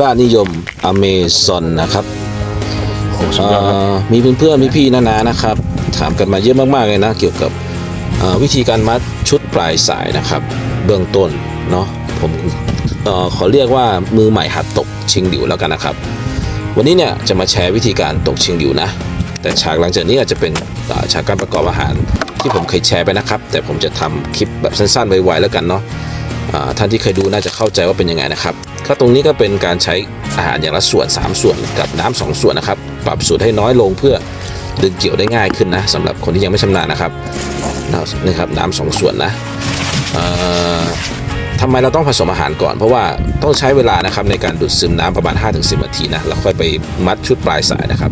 ราชนิยมอเมซอนนะครับโอ้สุดยอดครับเอ่อมีเพื่อนๆพี่ๆนานานะครับ ถามกันมาเยอะมากๆเลยนะ เกี่ยวกับเอ่อวิธีการมัดชุดปลายสายนะครับ เบื้องต้นเนาะผมเออขอเรียกว่ามือใหม่หัดตกชิงดิวแล้วกันนะครับ วันนี้เนี่ยจะมาแชร์วิธีการตกชิงดิวนะ แต่ฉากหลังจากนี้อาจจะเป็นเอ่อฉากการประกอบอาหารที่ผมเคยแชร์ไปนะครับ แต่ผมจะทำคลิปแบบสั้นๆไวๆแล้วกันเนาะอ่า ท่านที่เคยดูน่าจะเข้าใจว่าเป็นยังไงนะครับก็ตรงนี้ก็เป็นการใช้อาหารอย่างละส่วน 3 ส่วนกับน้ำสองส่วนนะครับ ปรับสูตรให้น้อยลงเพื่อดึงเกี่ยวได้ง่ายขึ้นนะสำหรับคนที่ยังไม่ชำนาญนะครับนี่ครับน้ำสองส่วนนะเอ่อทำไมเราต้องผสมอาหารก่อน เพราะว่าต้องใช้เวลานะครับในการดูดซึมน้ำประมาณ 5-10 นาทีนะแล้วค่อยไปมัดชุดปลายสายนะครับ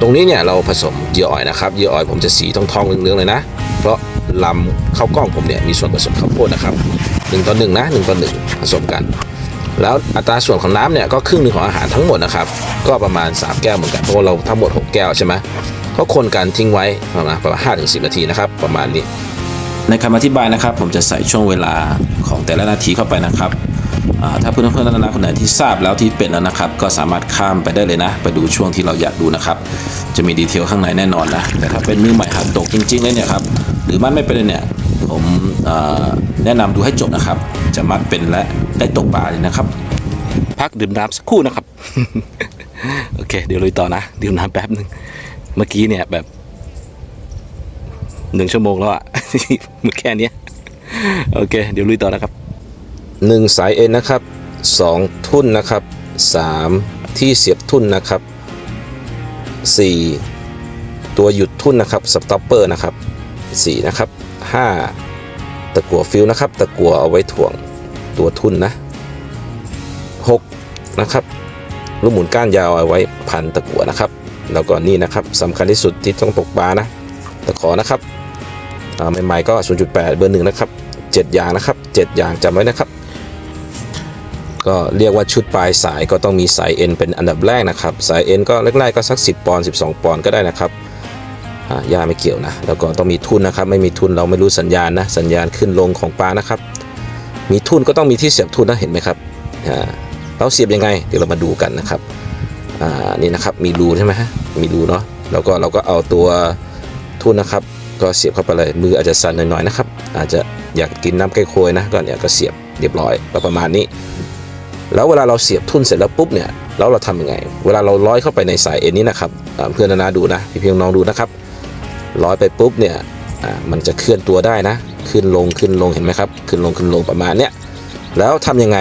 ตรงนี้เนี่ยเราผสมเยื่ออ่อยนะครับเยื่ออ่อยผมจะสีทองๆเหลืองๆเลยนะ เพราะลำข้าวกล้องผมเนี่ยมีส่วนผสมข้าวโพดนะครับ หนึ่งต่อหนึ่งนะหนึ่งต่อหนึ่งผสมกัน แล้วอัตราส่วนของน้ำเนี่ยก็ครึ่งหนึ่งของอาหารทั้งหมดนะครับ ก็ประมาณ 3 แก้วเหมือนกันเพราะเราทั้งหมด 6 แก้วใช่ไหมก็คนกันทิ้งไว้ประมาณประมาณ5ถึง10นาทีนะครับ ประมาณนี้ ในคำอธิบายนะครับ ผมจะใส่ช่วงเวลาของแต่ละนาทีเข้าไปนะครับถ้าเพื่อนเพื่อนๆนานาคนไหนที่ทราบแล้วที่เป็นแล้วนะครับ ก็สามารถข้ามไปได้เลยนะ ไปดูช่วงที่เราอยากดูนะครับ จะมีดีเทลข้างในแน่นอนนะแต่ถ้าเป็นมือใหม่หัดตกจริงๆเลยเนี่ยครับหรือมัดไม่เป็นเนี่ย ผมแนะนำดูให้จบนะครับ จะมัดเป็นและได้ตกปลาเลยนะครับ พักดื่มน้ำสักครู่นะครับ โอเค เดี๋ยวลุยต่อนะ ดื่มน้ำแป๊บหนึ่งเมื่อกี้เนี่ยแบบหนึ่งชั่วโมงแล้วอะมันแค่นี้โอเค เดี๋ยวลุยต่อนะครับหนึ่งสายเอ็นนะครับสองทุ่นนะครับสามที่เสียบทุ่นนะครับสี่ตัวหยุดทุ่นนะครับสต็อปเปอร์นะครับสี่นะครับ ห้าตะกั่วฟิลนะครับ ตะกั่วเอาไว้ถ่วงตัวทุ่นนะ 6 นะครับ ลูกหมุนก้านยาวเอาไว้พันตะกั่วนะครับ แล้วก็นี่นะครับสำคัญที่สุดที่ต้องตกปลานะตะขอนะครับใหม่ๆก็ 0.8 เบอร์หนึ่งนะครับ 7 อย่างนะครับ 7 อย่างจำไว้นะครับ ก็เรียกว่าชุดปลายสายก็ต้องมีสายเอ็นเป็นอันดับแรกนะครับ สายเอ็นก็แรกๆก็สัก 10 ปอนด์12 ปอนด์ก็ได้นะครับ ย่าไม่เกี่ยวนะ แล้วก็ต้องมีทุนนะครับ ไม่มีทุนเราไม่รู้สัญญาณนะ สัญญาณขึ้นลงของปลานะครับ มีทุนก็ต้องมีที่เสียบทุนนะเห็นไหมครับเราเสียบยังไง เดี๋ยวเรามาดูกันนะครับอ่านี่นะครับ มีรูใช่ไหมฮะ มีรูเนาะ แล้วก็เราก็เอาตัวทุนนะครับ ก็เสียบเข้าไปเลย มืออาจจะสั่นหน่อยๆนะครับ อาจจะอยากกินน้ำไก่โคยนะ ก็เนี่ยก็เสียบเรียบร้อยประมาณนี้ แล้วเวลาเราเสียบทุนเสร็จแล้วปุ๊บเนี่ย แล้วเราทำยังไง เวลาเราร้อยเข้าไปในสายเอ็นนี้นะครับ เพื่อนนานาดูนะ พี่เพียงน้องดูนะครับ ร้อยไปปุ๊บเนี่ยอ่ามันจะเคลื่อนตัวได้นะ ขึ้นลงขึ้นลงเห็นไหมครับ ขึ้นลงขึ้นลงประมาณเนี้ยแล้วทำยังไง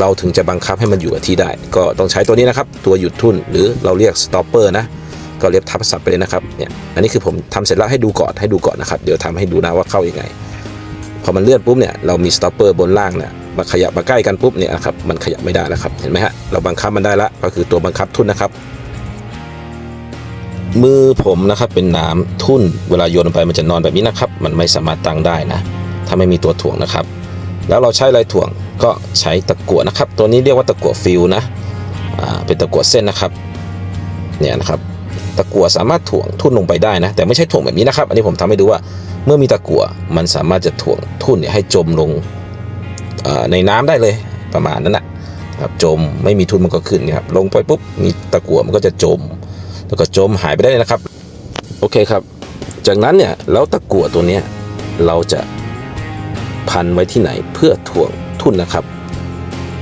เราถึงจะบังคับให้มันอยู่กับที่ได้ ก็ต้องใช้ตัวนี้นะครับ ตัวหยุดทุ่นหรือเราเรียกสต็อปเปอร์นะก็เรียกทับศัพท์ไปเลยนะครับเนี่ยอันนี้คือผมทำเสร็จแล้วให้ดูก่อนให้ดูก่อนนะครับ เดี๋ยวทำให้ดูนะว่าเข้ายังไงพอมันเลื่อนปุ๊บเนี่ยเรามีสต็อปเปอร์บนล่างเนี่ยมาขยับมาใกล้กันปุ๊บเนี่ยนะครับมันขยับไม่ได้แล้วครับเห็นไหมฮะเราบังคับมันได้ละก็คือตัวบังคับทุ่นนะครับ มือผมนะครับเป็นน้ำทุ่นเวลาโยนลงไปมันจะนอนแบบนี้นะครับ มันไม่สามารถตั้งได้นะ ถ้าไม่มีตัวถ่วงนะครับ แล้วเราใช้อะไรถ่วงก็ใช้ตะกั่วนะครับ ตัวนี้เรียกว่าตะกั่วฟิลนะเป็นตะกั่วเส้นนะครับเนี่ยนะครับตะกั่วสามารถถ่วงทุ่นลงไปได้นะ แต่ไม่ใช่ถ่วงแบบนี้นะครับ อันนี้ผมทำให้ดูว่าเมื่อมีตะกั่วมันสามารถจะถ่วงทุ่นเนี่ยให้จมลงในน้ำได้เลยประมาณนั้นนะครับจมไม่มีทุ่นมันก็ขึ้นนะครับลงไปปุ๊บมีตะกั่วมันก็จะจม แล้วก็จมหายไปได้เลยนะครับ โอเคครับ จากนั้นเนี่ยแล้วตะกั่วตัวเนี้ยเราจะพันไว้ที่ไหนเพื่อถ่วงทุ่นนะครับ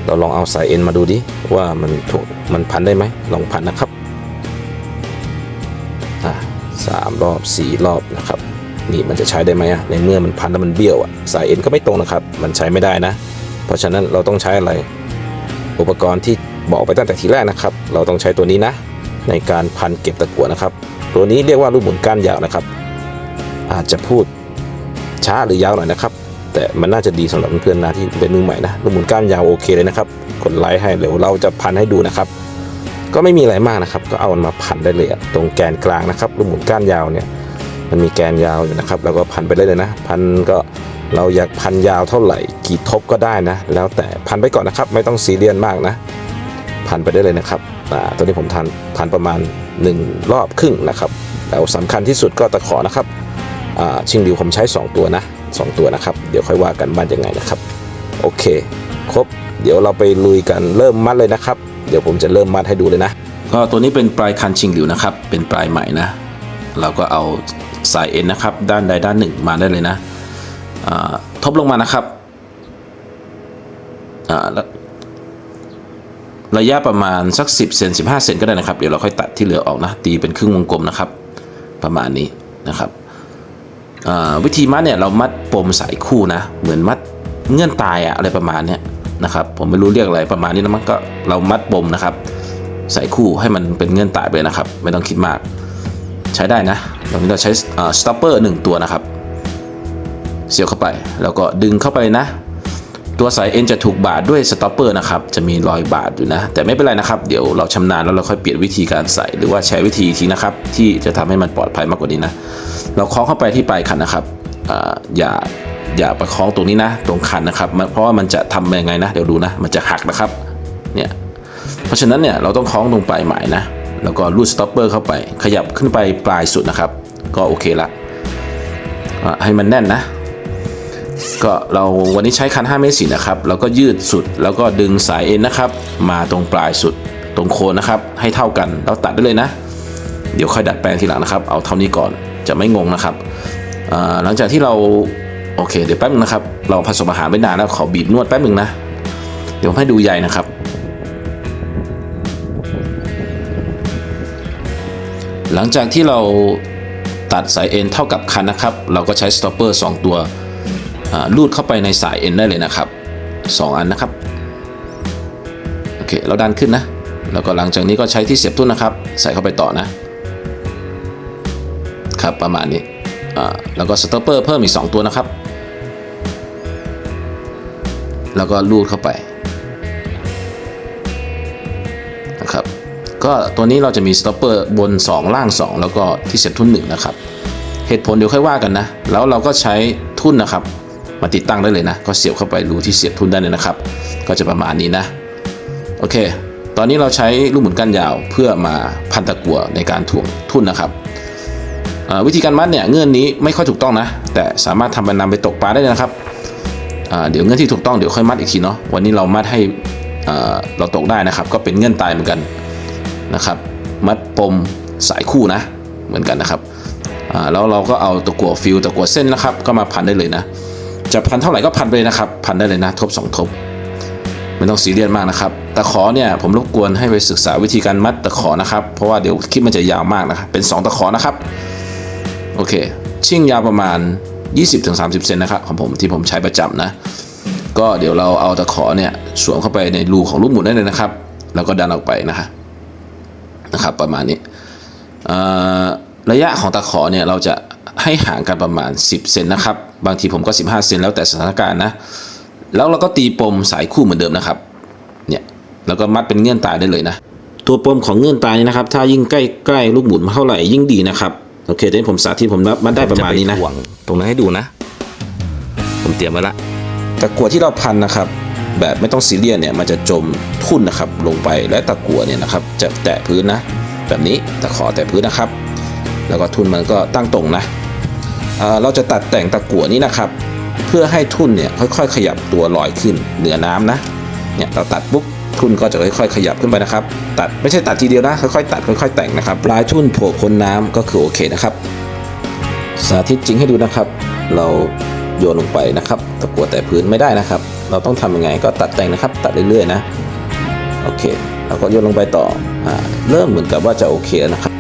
เราลองเอาสายเอ็นมาดูดิว่ามันถ่วงมันพันได้ไหมลองพันนะครับอ่าสามรอบสี่รอบนะครับนี่มันจะใช้ได้ไหมอะในเมื่อมันพันแล้วมันเบี้ยวอะสายเอ็นก็ไม่ตรงนะครับ มันใช้ไม่ได้นะ เพราะฉะนั้นเราต้องใช้อะไร อุปกรณ์ที่บอกไปตั้งแต่ทีแรกนะครับ เราต้องใช้ตัวนี้นะ ในการพันเก็บตะกั่วนะครับ ตัวนี้เรียกว่าลูกหมุนก้านยาวนะครับ อาจจะพูดช้าหรือยาวหน่อยนะครับ แต่มันน่าจะดีสำหรับเพื่อนๆนะที่เป็นมือใหม่นะลูกหมุนก้านยาวโอเคเลยนะครับ กดไลค์ให้เดี๋ยวเราจะพันให้ดูนะครับ ก็ไม่มีอะไรมากนะครับ ก็เอามันมาพันได้เลยตรงแกนกลางนะครับลูกหมุนก้านยาวเนี่ยมันมีแกนยาวอยู่นะครับ แล้วก็พันไปได้เลยนะ พันก็เราอยากพันยาวเท่าไหร่กี่ทบก็ได้นะ แล้วแต่พันไปก่อนนะครับ ไม่ต้องซีเรียสมากนะ พันไปได้เลยนะครับ ตัวนี้ผมทันพันประมาณ 1 รอบครึ่งนะครับแล้วสำคัญที่สุดก็ตะขอนะครับชิงดิวผมใช้ 2 ตัวนะสองตัวนะครับ เดี๋ยวค่อยว่ากันบ้านยังไงนะครับ โอเค ครบ เดี๋ยวเราไปลุยกันเริ่มมัดเลยนะครับ เดี๋ยวผมจะเริ่มมัดให้ดูเลยนะ ก็ตัวนี้เป็นปลายคันชิงหลิวนะครับ เป็นปลายใหม่นะ เราก็เอาสายเอ็นนะครับ ด้านใดด้านหนึ่งมาได้เลยนะทบลงมานะครับแล้ว ระยะประมาณสัก 10เซน15 เซนก็ได้นะครับ เดี๋ยวเราค่อยตัดที่เหลือออกนะ ตีเป็นครึ่งวงกลมนะครับ ประมาณนี้นะครับวิธีมัดเนี่ยเรามัดปมสายคู่นะ เหมือนมัดเงื่อนตายอะอะไรประมาณเนี้ยนะครับ ผมไม่รู้เรียกอะไรประมาณนี้นะมันก็เรามัดปมนะครับ สายคู่ให้มันเป็นเงื่อนตายไปนะครับ ไม่ต้องคิดมาก ใช้ได้นะตรงนี้เราใช้สต็อปเปอร์หนึ่งตัวนะครับ เสียบเข้าไปแล้วก็ดึงเข้าไปนะ ตัวสายเอ็นจะถูกบาดด้วยสต็อปเปอร์นะครับจะมีรอยบาดอยู่นะ แต่ไม่เป็นไรนะครับ เดี๋ยวเราชำนาญแล้วเราค่อยเปลี่ยนวิธีการใส่หรือว่าใช้วิธีอีกทีนะครับ ที่จะทำให้มันปลอดภัยมากกว่านี้นะ เราคล้องเข้าไปที่ปลายคันนะครับออย่าอย่าประคองตรงนี้นะ ตรงคันนะครับ เพราะว่ามันจะทำยังไงนะ เดี๋ยวดูนะ มันจะหักนะครับเนี่ยเพราะฉะนั้นเนี่ยเราต้องคล้องตรงปลายหมายนะแล้วก็รูดสต็อปเปอร์เข้าไป ขยับขึ้นไปปลายสุดนะครับ ก็โอเคละให้มันแน่นนะ ก็เราวันนี้ใช้คัน5เมตรสีนะครับแล้วก็ยืดสุดแล้วก็ดึงสายเอ็นนะครับ มาตรงปลายสุดตรงโคนนะครับ ให้เท่ากันแล้วตัดได้เลยนะ เดี๋ยวค่อยดัดแปลงทีหลังนะครับ เอาเท่านี้ก่อนจะไม่งงนะครับหลังจากที่เราโอเคเดี๋ยวแป๊บนึงนะครับ เราผสมอาหารไว้นานแล้วขอบีบนวดแป๊บนึงนะ เดี๋ยวให้ดูใยนะครับ หลังจากที่เราตัดสายเอ็นเท่ากับคันนะครับ เราก็ใช้สต็อปเปอร์2ตัว ลูดเข้าไปในสายเอ็นได้เลยนะครับ 2 อันนะครับ โอเคเราดันขึ้นนะ แล้วก็หลังจากนี้ก็ใช้ที่เสียบทุ่นนะครับ ใส่เข้าไปต่อนะครับประมาณนี้แล้วก็สต็อปเปอร์เพิ่มอีก 2 ตัวนะครับ แล้วก็ลูดเข้าไปนะครับก็ตัวนี้เราจะมีสต็อปเปอร์บน 2 ล่าง 2 แล้วก็ที่เสียบทุ่น1นะครับ เหตุผลเดี๋ยวค่อยว่ากันนะ แล้วเราก็ใช้ทุ่นนะครับ มาติดตั้งได้เลยนะ ก็เสียบเข้าไปรูที่เสียบทุนได้เลยนะครับ ก็จะประมาณนี้นะ โอเค ตอนนี้เราใช้ลูกหมุนก้านยาวเพื่อมาพันตะกั่วในการถ่วงทุ่นนะครับวิธีการมัดเนี่ยเงื่อนนี้ไม่ค่อยถูกต้องนะ แต่สามารถทำเป็นนำไปตกปลาได้เลยนะครับเดี๋ยวเงื่อนที่ถูกต้องเดี๋ยวค่อยมัดอีกทีเนาะวันนี้เรามัดให้เราตกได้นะครับ ก็เป็นเงื่อนตายเหมือนกันนะครับ มัดปมสายคู่นะเหมือนกันนะครับแล้วเราก็เอาตะกั่วฟิลตะกั่วเส้นนะครับ ก็มาพันได้เลยนะ จะพันเท่าไหร่ก็พันไปเลยนะครับ พันได้เลยนะทบ2ทบไม่ต้องซีเรียสมากนะครับตะขอเนี่ยผมรบกวนให้ไปศึกษาวิธีการมัดตะขอนะครับ เพราะว่าเดี๋ยวคลิปมันจะยาวมากนะครับเป็น 2 ตะขอนะครับโอเค ชิ่งยาวประมาณ 20-30 เซนนะครับของผมที่ผมใช้ประจำนะ ก็เดี๋ยวเราเอาตะขอเนี่ยสวมเข้าไปในรูของลูกหมุนได้เลยนะครับ แล้วก็ดันออกไปนะครับนะครับ ประมาณนี้ระยะของตะขอเนี่ยเราจะ ให้ห่างกันประมาณ 10 เซนนะครับ บางทีผมก็ 15 เซนแล้วแต่สถานการณ์นะ แล้วเราก็ตีปมสายคู่เหมือนเดิมนะครับ เนี่ยแล้วก็มัดเป็นเงื่อนตายได้เลยนะ ตัวปมของเงื่อนตายนี่นะครับ ถ้ายิ่งใกล้ใกล้ลูกหมุนเท่าไหร่ยิ่งดีนะครับ โอเคเดี๋ยวผมสาธิตผมมัดได้ประมาณนี้นะหวังตรงนั้นให้ดูนะ ผมเตรียมไว้ละตะกั่วที่เราพันนะครับ แบบไม่ต้องซีเรียสเนี่ยมันจะจมทุ่นนะครับลงไปและตะกั่วเนี่ยนะครับ จะแตะพื้นนะ แบบนี้ตะขอแตะพื้นนะครับ แล้วก็ทุ่นมันก็ตั้งตรงนะ เราจะตัดแต่งตะกั่วนี้นะครับ เพื่อให้ทุ่นเนี่ยค่อยๆ ขยับตัวลอยขึ้นเหนือน้ำนะเนี่ยเราตัดปุ๊บทุ่นก็จะค่อยๆ ขยับขึ้นไปนะครับ ตัดไม่ใช่ตัดทีเดียวนะค่อยๆตัดค่อยๆ แต่งนะครับปลายทุ่นโผล่พ้นน้ำก็คือโอเคนะครับ สาธิตจริงให้ดูนะครับ เราโยนลงไปนะครับ ตะกั่วแต่พื้นไม่ได้นะครับ เราต้องทำยังไงก็ตัดแต่งนะครับ ตัดเรื่อยๆนะโอเคเราก็โยนลงไปต่ออ่าเริ่มเหมือนกับว่าจะโอเคนะครับ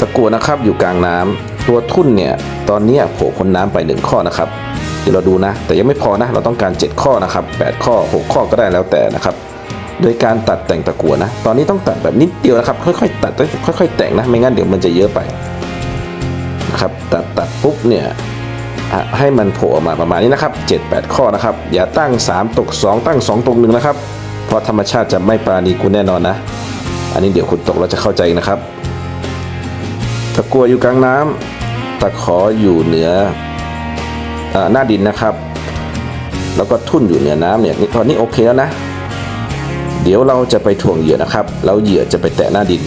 ตะกั่วนะครับอยู่กลางน้ำ ตัวทุ่นเนี่ยตอนนี้โผล่พ้นน้ำไปหนึ่งข้อนะครับ เดี๋ยวเราดูนะ แต่ยังไม่พอนะเราต้องการ 7 ข้อนะครับ 8 ข้อ 6 ข้อก็ได้แล้วแต่นะครับ โดยการตัดแต่งตะกั่วนะ ตอนนี้ต้องตัดแบบนิดเดียวนะครับ ค่อยๆตัดค่อยๆ แต่งนะ ไม่งั้นเดี๋ยวมันจะเยอะไปนะครับตัดตัดปุ๊บเนี่ยให้มันโผล่ออกมาประมาณนี้นะครับ 7-8 ข้อนะครับ อย่าตั้ง 3 ตก 2 ตั้ง 2 ตก1นะครับเพราะธรรมชาติจะไม่ปราณีคุณแน่นอนนะ อันนี้เดี๋ยวคุณตกเราจะเข้าใจนะครับตะกัวอยู่กลางน้ำ ตะขออยู่เหนืออหน้าดินนะครับ แล้วก็ทุ่นอยู่เหนือน้ำเนี่ยตอนนี้โอเคแล้วนะ เดี๋ยวเราจะไปถ่วงเหยื่อนะครับ แล้วเหยื่อจะไปแตะหน้าดิน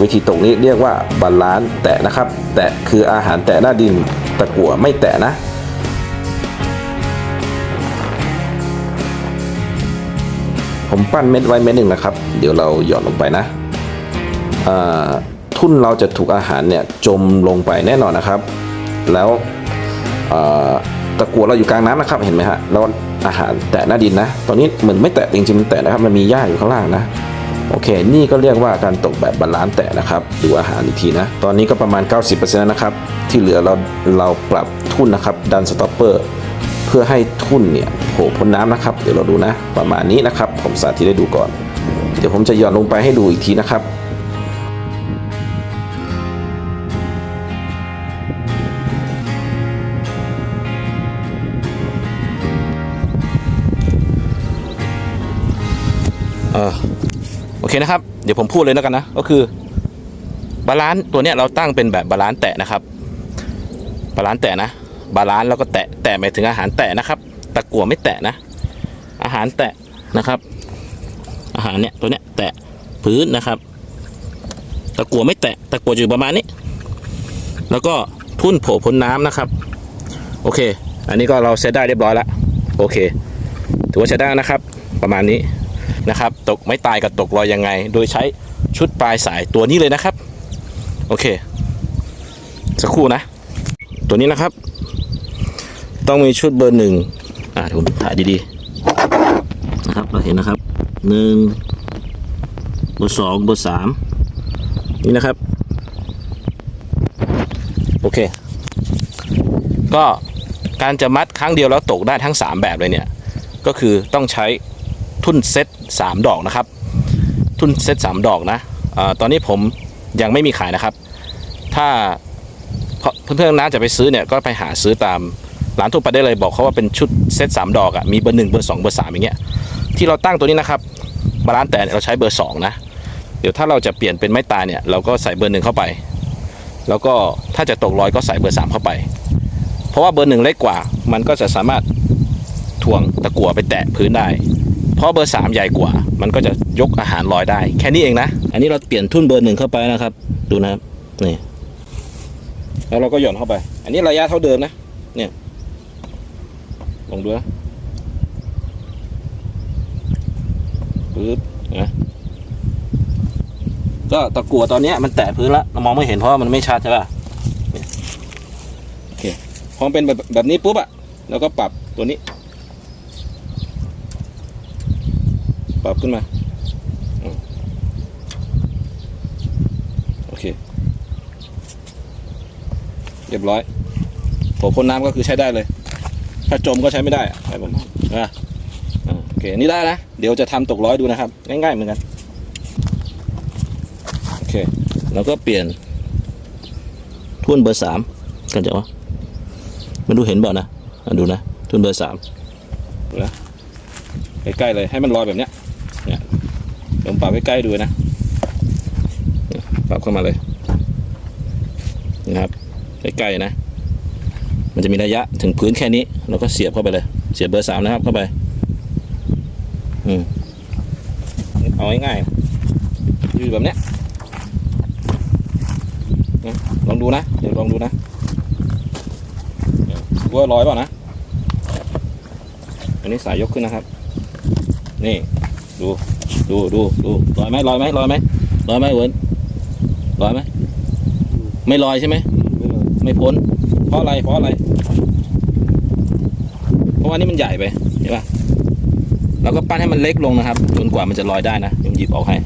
วิธีตรงนี้เรียกว่าบาลานซ์แตะนะครับ แตะคืออาหารแตะหน้าดินตะกั่วไม่แตะนะผมปั้นเม็ดไว้เม็ดหนึ่งนะครับ เดี๋ยวเราหย่อนลงไปนะ อ่า ทุ่นเราจะถูกอาหารเนี่ยจมลงไปแน่นอนนะครับ แล้วตะกั่วเราอยู่กลางน้ำนะครับเห็นไหมฮะแล้วอาหารแตะหน้าดินนะ ตอนนี้เหมือนไม่แตะจริงๆมันแตะนะครับมันมีหญ้าอยู่ข้างล่างนะโอเค นี่ก็เรียกว่าการตกแบบบาลานซ์แตะนะครับ ดูอาหารอีกทีนะ ตอนนี้ก็ประมาณ 90%นะครับ ที่เหลือเราเราปรับทุ่นนะครับดันสต็อปเปอร์เพื่อให้ทุ่นเนี่ยโผล่พ้นน้ำนะครับ เดี๋ยวเราดูนะ ประมาณนี้นะครับ ผมสาธิตให้ดูก่อน เดี๋ยวผมจะหย่อนลงไปให้ดูอีกทีนะครับ เออโอเคนะครับ เดี๋ยวผมพูดเลยแล้วกันนะ ก็คือบาลานซ์ตัวเนี้ยเราตั้งเป็นแบบบาลานซ์แตะนะครับ บาลานซ์แตะนะ บาลานซ์แล้วก็แตะแตะหมายถึงอาหารแตะนะครับ ตะกั่วไม่แตะนะ อาหารแตะนะครับ อาหารเนี่ยตัวเนี้ยแตะพื้นนะครับ ตะกั่วไม่แตะ ตะกั่วอยู่ประมาณนี้ แล้วก็ทุ่นโผล่พ้นน้ำนะครับ โอเค อันนี้ก็เราเซตได้เรียบร้อยแล้ว โอเค ถือว่าใช้ได้นะครับ ประมาณนี้ นะครับ ตกไม่ตายกับตกลอยยังไง โดยใช้ชุดปลายสายตัวนี้เลยนะครับ โอเค สักครู่นะ ตัวนี้นะครับ ต้องมีชุดเบอร์หนึ่งอ่าผมถ่ายดีๆนะครับเราเห็นนะครับหนึ่งเบอร์สองเบอร์สามนี่นะครับ โอเค ก็การจะมัดครั้งเดียวแล้วตกได้ทั้ง 3 แบบเลยเนี่ย ก็คือต้องใช้ทุ่นเซ็ต 3 ดอกนะครับ ทุนเซต3ดอกนะอตอนนี้ผมยังไม่มีขายนะครับ ถ้าเพื่อนๆนะจะไปซื้อเนี่ยก็ไปหาซื้อตามร้านทั่วไปได้เลยบอกเขาว่าเป็นชุดเซต3ดอกอะ่ะมีเบอร์1เบอร์2เบอร์3อย่างเงี้ยที่เราตั้งตัวนี้นะครับบาลานซ์แต่เราใช้เบอร์2นะเดี๋ยวถ้าเราจะเปลี่ยนเป็นไม้ตายเนี่ยเราก็ใส่เบอร์หนึ่งเข้าไป แล้วก็ถ้าจะตกลอยก็ใส่เบอร์3เข้าไป เพราะว่าเบอร์หนึ่งเล็กกว่า มันก็จะสามารถถ่วงตะกั่วไปแตะพื้นได้ เพราะเบอร์สามใหญ่กว่า มันก็จะยกอาหารลอยได้ แค่นี้เองนะ อันนี้เราเปลี่ยนทุ่นเบอร์หนึ่งเข้าไปนะครับ ดูนะครับนี่แล้วเราก็หย่อนเข้าไป อันนี้ระยะเท่าเดิมนะ เนี่ยลองดูนะปึ๊บนะก็ตะกั่วตอนนี้มันแตะพื้นแล้วเรามองไม่เห็นเพราะมันไม่ชัดใช่ป่ะโอเคพอมเป็นแบบแบบนี้ปุ๊บอะเราก็ปรับตัวนี้ ปรับขึ้นมาโอเค เรียบร้อยโผล่นน้ำก็คือใช้ได้เลย ถ้าจมก็ใช้ไม่ได้อะไปผมอะโอเคอันนี้ได้นะ เดี๋ยวจะทำตกร้อยดูนะครับ ง่ายๆเหมือนกัน โอเค แล้วก็เปลี่ยนทุ่นเบอร์สามกันจะวะมันดูเห็นบ่านะอะดูนะทุ่นเบอร์สามดูนะใกล้ๆเลยให้มันลอยแบบเนี้ย เดี๋ยวผมปรับใกล้ๆดูนะเนี่ยปรับเข้ามาเลยนะครับใกล้ๆนะ มันจะมีระยะถึงพื้นแค่นี้ เราก็เสียบเข้าไปเลย เสียบเบอร์สามนะครับเข้าไป อืมเอาง่ายๆอยู่แบบเนี้ยลองดูนะ เดี๋ยวลองดูนะว่าร้อยเปล่านะ อันนี้สายยกขึ้นนะครับ นี่ ดูดูดูดูลอยไหมลอยไหมลอยไหมลอยไหมเวิร์นลอยไหมไม่ลอยใช่ไหมไม่พ้น เพราะอะไรเพราะอะไร เพราะว่านี่มันใหญ่ไปเห็นปะเราก็ปั้นให้มันเล็กลงนะครับ จนกว่ามันจะลอยได้นะผมหยิบออกให้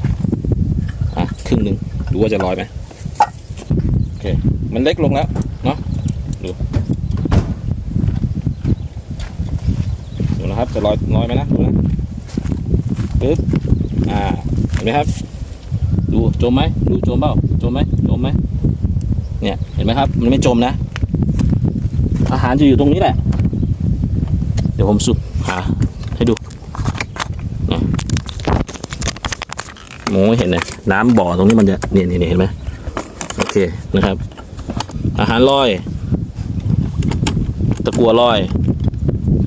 อะครึ่งหนึ่งดูว่าจะลอยไหมโอเค มันเล็กลงแล้วเนาะดูดูนะครับจะลอยลอยไหมนะดูนะ ปึ๊บอ่าเห็นไหมครับ ดูจมไหมดูจมเปล่าจมไหมจมไหมเนี่ยเห็นไหมครับ มันไม่จมนะ อาหารจะอยู่ตรงนี้แหละ เดี๋ยวผมสุดหาให้ดูเนี่ยมองไม่เห็นเลยน้ำบ่อตรงนี้มันจะเนี่ยเนี่ยเนี่ยเห็นไหมโอเคนะครับ อาหารลอย ตะกัวลอย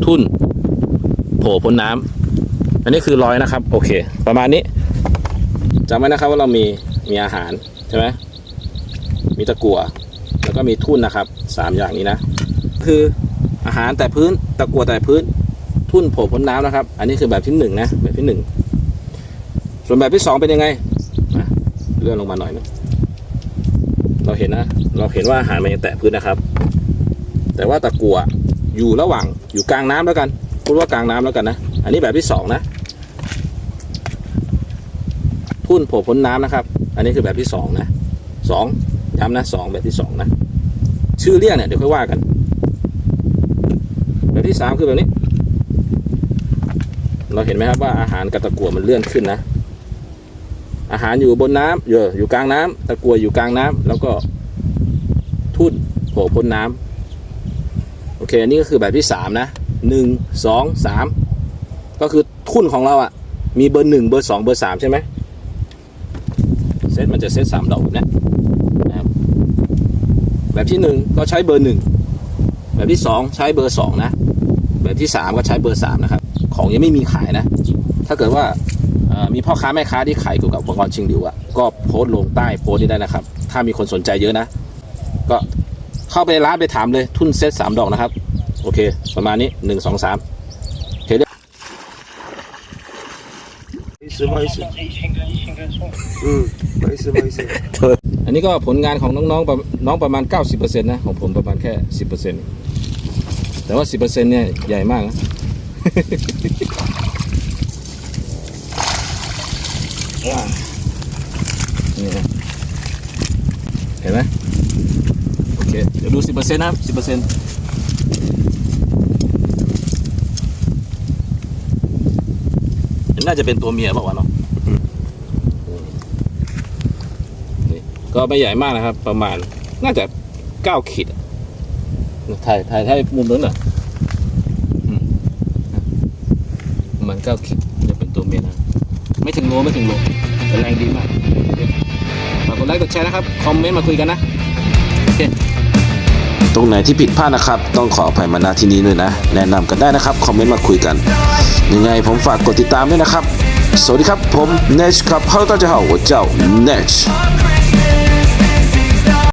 ทุ่น โผล่พ้นน้ำ อันนี้คือร้อยนะครับ โอเค ประมาณนี้จำไว้นะครับว่าเรามีมีอาหารใช่ไหมมีตะกั่วแล้วก็มีทุ่นนะครับสามอย่างนี้นะ คืออาหารแต่พื้นตะกั่วแต่พื้นทุ่นโผล่พ้นน้ำนะครับ อันนี้คือแบบที่หนึ่งนะแบบที่หนึ่งส่วนแบบที่สองเป็นยังไงเลื่อนลงมาหน่อยนึงเราเห็นนะ เราเห็นว่าอาหารมันยังแตะพื้นนะครับ แต่ว่าตะกัวอยู่ระหว่างอยู่กลางน้ำแล้วกันพูดว่ากลางน้ำแล้วกันนะ อันนี้แบบที่สองนะ ทุ่นโผล่พ้นน้ำนะครับ อันนี้คือแบบที่สองนะสองย้ำนะสองแบบที่สองนะ ชื่อเรียกเนี่ยเดี๋ยวค่อยว่ากัน แบบที่สามคือแบบนี้ เราเห็นไหมครับว่าอาหารกับตะกั่วมันเลื่อนขึ้นนะ อาหารอยู่บนน้ำอยู่อยู่กลางน้ำตะกั่วอยู่กลางน้ำแล้วก็ทุ่นโผล่พ้นน้ำโอเค อันนี้ก็คือแบบที่สามนะหนึ่งสองสาม ก็คือทุนของเราอะ่ะ มีเบอร์หนึ่งเบอร์สองเบอร์สามใช่ไหมเซตมันจะเซตสามดอกนะแบบที่หนึ่งก็ใช้เบอร์หนึ่งแบบที่สองใช้เบอร์สองนะ แบบที่สามก็ใช้เบอร์สามนะครับ ของยังไม่มีขายนะ ถ้าเกิดว่ามีพ่อค้าแม่ค้าที่ขายเกี่ยวกับอุปกรณ์ชิงหลิวอะก็โพสต์ลงใต้โพสต์นี้ได้นะครับ ถ้ามีคนสนใจเยอะนะ ก็เข้าไปร้านไปถามเลยทุนเซตสามดอกนะครับ โอเค ประมาณนี้หนึ่งสองสาม สึไม่สึอืมไม่สึไม่สึอันนี้ก็ผลงานของน้องๆน้องประมาณ 90%นะของผมประมาณแค่ 10%แต่ว่า 10%เนี่ยใหญ่มากนะนี่นะเห็นไหมโอเค เดี๋ยวดู 10%นะ10% น่าจะเป็นตัวเมียเปล่าวะเนาะนี่ก็ไม่ใหญ่มากนะครับ ประมาณน่าจะเก้าขีดอะถ่ายถ่ายให้มุมนั้นหน่อยอืมประมาณเก้าขีดจะเป็นตัวเมียนะ ไม่ถึงโลไม่ถึงโลแต่แรงดีมากโอเคฝากกดไลค์กดแชร์นะครับ คอมเมนต์มาคุยกันนะ โอเค ตรงไหนที่ผิดพลาดนะครับ ต้องขออภัยมาณที่นี้ด้วยนะ แนะนำกันได้นะครับ คอมเมนต์มาคุยกัน ยังไงผมฝากกดติดตามด้วยนะครับ สวัสดีครับผมเนชครับเฮาต้าจะเฮาเจ้าเนช